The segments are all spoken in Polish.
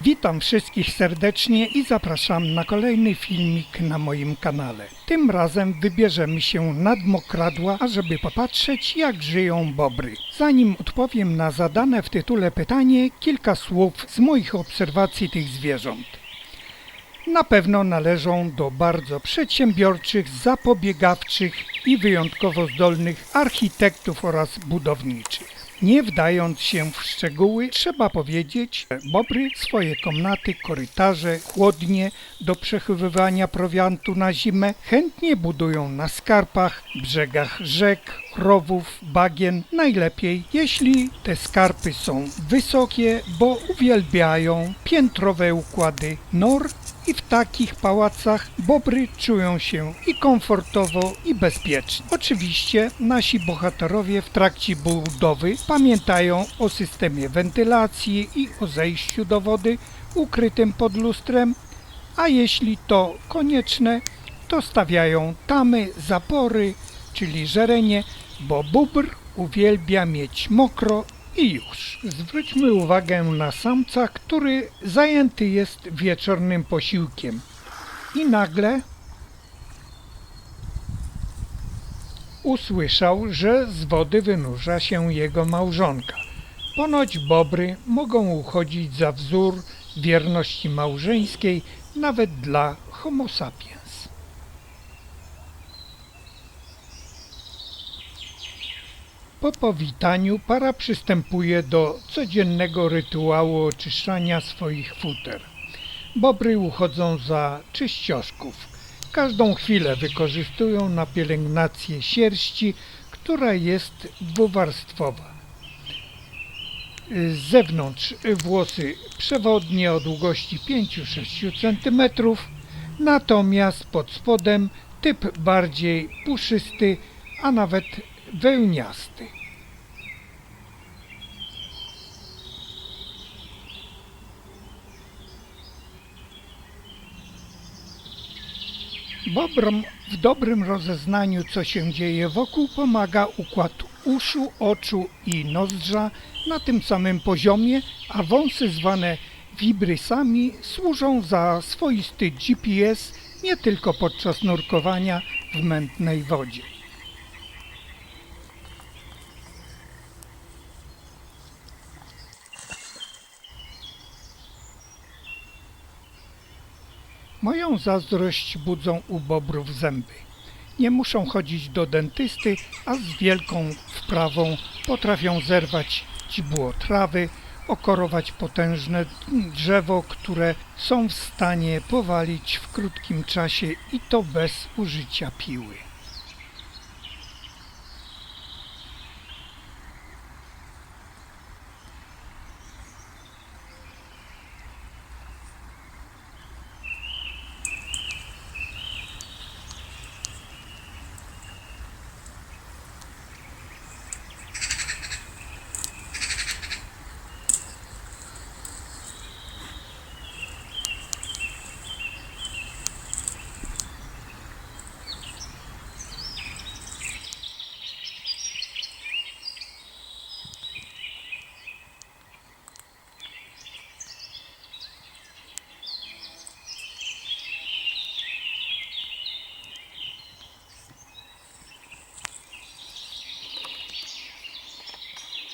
Witam wszystkich serdecznie i zapraszam na kolejny filmik na moim kanale. Tym razem wybierzemy się nad Mokradła, ażeby popatrzeć jak żyją bobry. Zanim odpowiem na zadane w tytule pytanie, kilka słów z moich obserwacji tych zwierząt. Na pewno należą do bardzo przedsiębiorczych, zapobiegawczych i wyjątkowo zdolnych architektów oraz budowniczych. Nie wdając się w szczegóły, trzeba powiedzieć, że bobry swoje komnaty, korytarze, chłodnie do przechowywania prowiantu na zimę chętnie budują na skarpach, brzegach rzek, rowów, bagien. Najlepiej, jeśli te skarpy są wysokie, bo uwielbiają piętrowe układy nor i w takich pałacach bobry czują się i komfortowo i bezpiecznie. Oczywiście nasi bohaterowie w trakcie budowy pamiętają o systemie wentylacji i o zejściu do wody ukrytym pod lustrem, a jeśli to konieczne, to stawiają tamy, zapory, czyli żerenie, bo bóbr uwielbia mieć mokro i już. Zwróćmy uwagę na samca, który zajęty jest wieczornym posiłkiem. I nagle usłyszał, że z wody wynurza się jego małżonka. Ponoć bobry mogą uchodzić za wzór wierności małżeńskiej nawet dla homo sapiens. Po powitaniu para przystępuje do codziennego rytuału oczyszczania swoich futer. Bobry uchodzą za czyścioszków. Każdą chwilę wykorzystują na pielęgnację sierści, która jest dwuwarstwowa. Z zewnątrz włosy przewodnie o długości 5-6 cm, natomiast pod spodem typ bardziej puszysty, a nawet wełniasty. Bobrom w dobrym rozeznaniu, co się dzieje wokół, pomaga układ uszu, oczu i nozdrza na tym samym poziomie, a wąsy zwane wibrysami służą za swoisty GPS nie tylko podczas nurkowania w mętnej wodzie. Moją zazdrość budzą u bobrów zęby. Nie muszą chodzić do dentysty, a z wielką wprawą potrafią zerwać źdźbło trawy, okorować potężne drzewo, które są w stanie powalić w krótkim czasie i to bez użycia piły.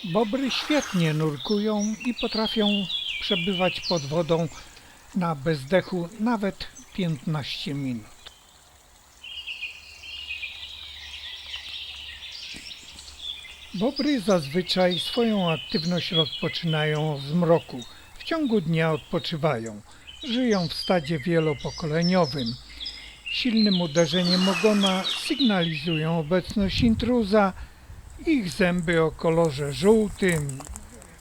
Bobry świetnie nurkują i potrafią przebywać pod wodą na bezdechu nawet 15 minut. Bobry zazwyczaj swoją aktywność rozpoczynają z mroku. W ciągu dnia odpoczywają. Żyją w stadzie wielopokoleniowym. Silnym uderzeniem ogona sygnalizują obecność intruza, ich zęby o kolorze żółtym,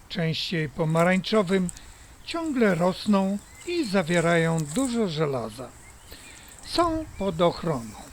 częściej pomarańczowym, ciągle rosną i zawierają dużo żelaza. Są pod ochroną.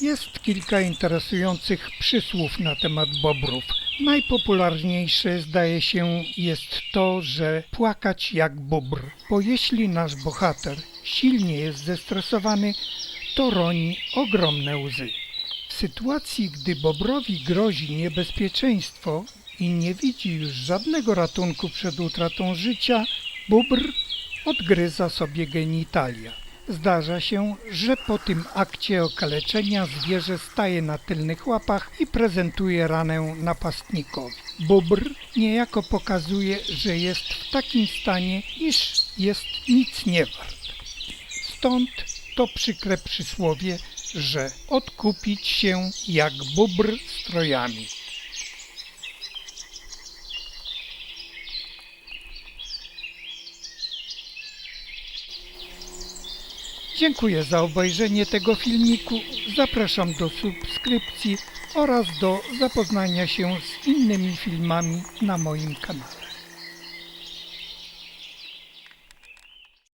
Jest kilka interesujących przysłów na temat bobrów. Najpopularniejsze zdaje się jest to, że płakać jak bóbr, bo jeśli nasz bohater silnie jest zestresowany, to roni ogromne łzy. W sytuacji, gdy bobrowi grozi niebezpieczeństwo i nie widzi już żadnego ratunku przed utratą życia, bóbr odgryza sobie genitalia. Zdarza się, że po tym akcie okaleczenia zwierzę staje na tylnych łapach i prezentuje ranę napastnikowi. Bóbr niejako pokazuje, że jest w takim stanie, iż jest nic nie wart. Stąd to przykre przysłowie, że odkupić się jak bóbr strojami. Dziękuję za obejrzenie tego filmiku. Zapraszam do subskrypcji oraz do zapoznania się z innymi filmami na moim kanale.